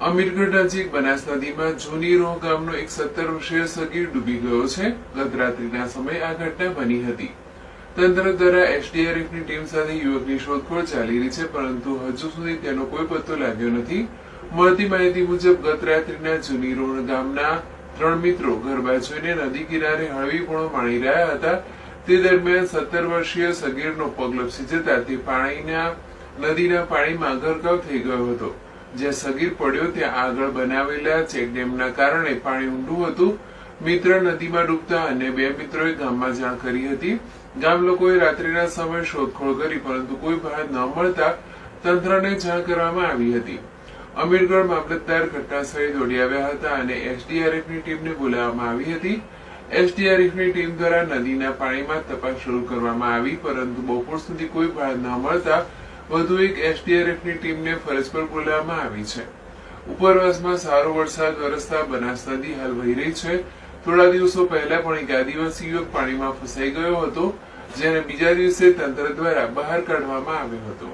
અમીરગઢ નજીક બનાસ નદીમાં જૂની ગામનો એક સત્તર વર્ષીય સગીર ડૂબી ગયો છે. ગત સમયે આ ઘટના બની હતી. તંત્ર દ્વારા એસડીઆરએફની ટીમ સાથે યુવકની શોધખોળ ચાલી રહી છે, પરંતુ હજુ સુધી તેનો કોઈ પત્તો લાગ્યો નથી. મળતી માહિતી મુજબ ગત રાત્રિના ગામના ત્રણ મિત્રો ગરબા જોઈને નદી કિનારે હળવી પૂણો માણી રહ્યા હતા. તે દરમિયાન સત્તર વર્ષીય સગીરનો પગ લપસી જતા તે પાણીના, નદીના પાણીમાં ગરકાવ થઈ ગયો હતો. જ્યાં સગીર પડ્યો ત્યાં આગળ બનાવેલા ચેકડેમના કારણે પાણી ઊંડું હતું. મિત્ર નદીમાં ડૂબતા અન્ય બે મિત્રોએ ગામમાં જાણ કરી હતી. ગામ લોકોએ રાત્રિના સમયે શોધખોળ કરી, પરંતુ કોઈ બહાર ન મળતા તંત્રને જાણ કરવામાં આવી હતી. અમીરગઢ મામલતદાર ઘટનાસ્થળે દોડી આવ્યા હતા અને એસડીઆરએફની ટીમને બોલાવવામાં આવી હતી. એસડીઆરએફની ટીમ દ્વારા નદીના પાણીમાં તપાસ શરૂ કરવામાં આવી, પરંતુ બપોર સુધી કોઈ ભાર ન મળતા વધુ એક એસડીઆરએફની ટીમને ફરજ પર બોલાવવામાં આવી છે. ઉપરવાસમાં સારો વરસાદ, વરસતા બનાસ હાલ વહી રહી છે. થોડા દિવસો પહેલા પણ એક આદિવાસી યુવક પાણીમાં ફસાઈ ગયો હતો, જેને બીજા દિવસે તંત્ર દ્વારા બહાર કાઢવામાં આવ્યો હતો.